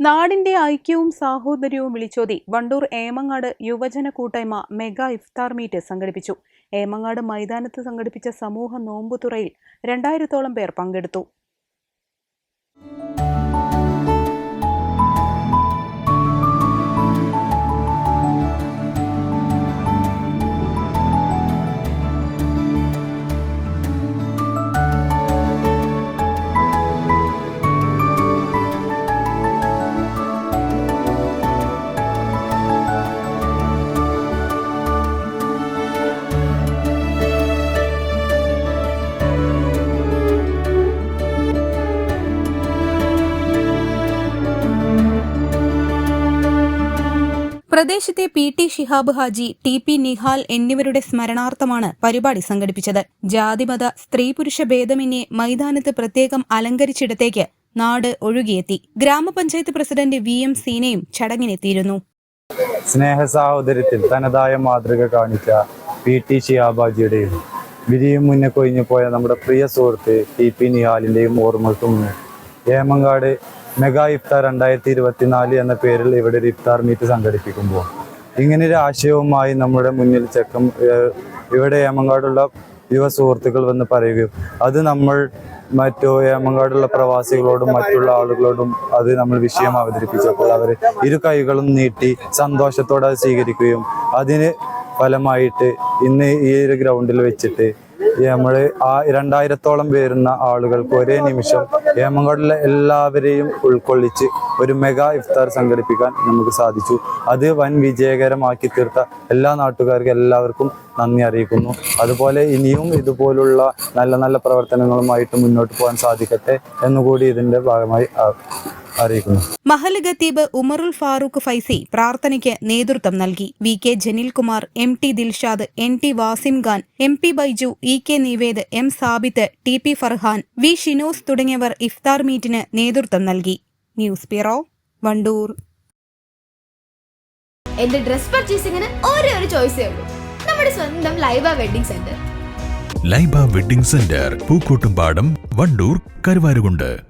നാടിന്റെ ഐക്യവും സാഹോദര്യവും വിളിച്ചോതി വണ്ടൂർ ഏമങ്ങാട് യുവജന കൂട്ടായ്മ മെഗാ ഇഫ്താർ മീറ്റ് സംഘടിപ്പിച്ചു. ഏമങ്ങാട് മൈതാനത്ത് സംഘടിപ്പിച്ച സമൂഹ നോമ്പുതുറയിൽ രണ്ടായിരത്തോളം പേർ പങ്കെടുത്തു. പ്രദേശത്തെ P T Shihab Haji T P Nihal എന്നിവരുടെ സ്മരണാർത്ഥമാണ് പരിപാടി സംഘടിപ്പിച്ചത്. ജാതിമത സ്ത്രീ പുരുഷ ഭേദമന്യേ മൈതാനത്ത് പ്രത്യേകം അലങ്കരിച്ചിടത്തേക്ക് നാട് ഒഴുകിയെത്തി. ഗ്രാമപഞ്ചായത്ത് പ്രസിഡന്റ് വി എം സീനയും ചടങ്ങിനെത്തിയിരുന്നു. സ്നേഹ സാഹോദര്യത്തിൽ തനതായ മാതൃക കാണിച്ച പി ടി ഷിയാബാജിയുടെയും വിധിയും മുന്നേ കൊഴിഞ്ഞു പോയ നമ്മുടെ പ്രിയ സുഹൃത്ത് ടി പി നിഹാലിന്റെയും ഓർമ്മകൾക്ക് ഏമങ്കാട് മെഗാ ഇഫ്താർ രണ്ടായിരത്തി ഇരുപത്തിനാല് എന്ന പേരിൽ ഇവിടെ ഒരു ഇഫ്താർ മീറ്റ് സംഘടിപ്പിക്കുമ്പോൾ ഇങ്ങനെ ഒരു ആശയവുമായി നമ്മുടെ മുന്നിൽ ചെക്കം ഇവിടെ ഏമങ്കാടുള്ള യുവ സുഹൃത്തുക്കൾ വന്ന് പറയുകയും അത് നമ്മൾ മറ്റു ഏമങ്കാടുള്ള പ്രവാസികളോടും മറ്റുള്ള ആളുകളോടും അത് നമ്മൾ വിഷയം അവതരിപ്പിച്ചപ്പോൾ അവർ ഇരു കൈകളും നീട്ടി സന്തോഷത്തോടെ അത് സ്വീകരിക്കുകയും അതിന് ഫലമായിട്ട് ഇന്ന് ഈ ഒരു ഗ്രൗണ്ടിൽ വെച്ചിട്ട് നമ്മൾ ആ രണ്ടായിരത്തോളം വരുന്ന ആളുകൾക്ക് ഒരേ നിമിഷം ഏമങ്കാടിലെ എല്ലാവരെയും ഉൾക്കൊള്ളിച്ച് ഒരു മെഗാ ഇഫ്താർ സംഘടിപ്പിക്കാൻ നമുക്ക് സാധിച്ചു. അത് വൻ വിജയകരമാക്കി തീർത്ത എല്ലാ നാട്ടുകാർക്കും എല്ലാവർക്കും നന്ദി അറിയിക്കുന്നു. അതുപോലെ ഇനിയും ഇതുപോലുള്ള നല്ല നല്ല പ്രവർത്തനങ്ങളുമായിട്ട് മുന്നോട്ട് പോകാൻ സാധിക്കട്ടെ എന്നുകൂടി ഇതിന്റെ ഭാഗമായി അറിയിക്കുന്നു. മഹൽ ഖത്തീബ് ഉമറുൽ ഫാറൂഖ് ഫൈസി പ്രാർത്ഥനയ്ക്ക് നേതൃത്വം നൽകി. V K Janeelkumar M T Dilshad N T Wasim Khan M P Baiju E K Nived M Sabith T P Farhan V Shinos തുടങ്ങിയവർ ഇഫ്താർ മീറ്റിന് നേതൃത്വം നൽകി. News bureau Wandoor. എന്റെ ഡ്രസ് പർച്ചേസിംഗിന് ഒരേ ഒരു ചോയ്സ് ഉള്ളൂ. നമ്മുടെ സ്വന്തം Laiba wedding centre. Laiba wedding centre Pookkottumpadam Wandoor Karuvarakundu.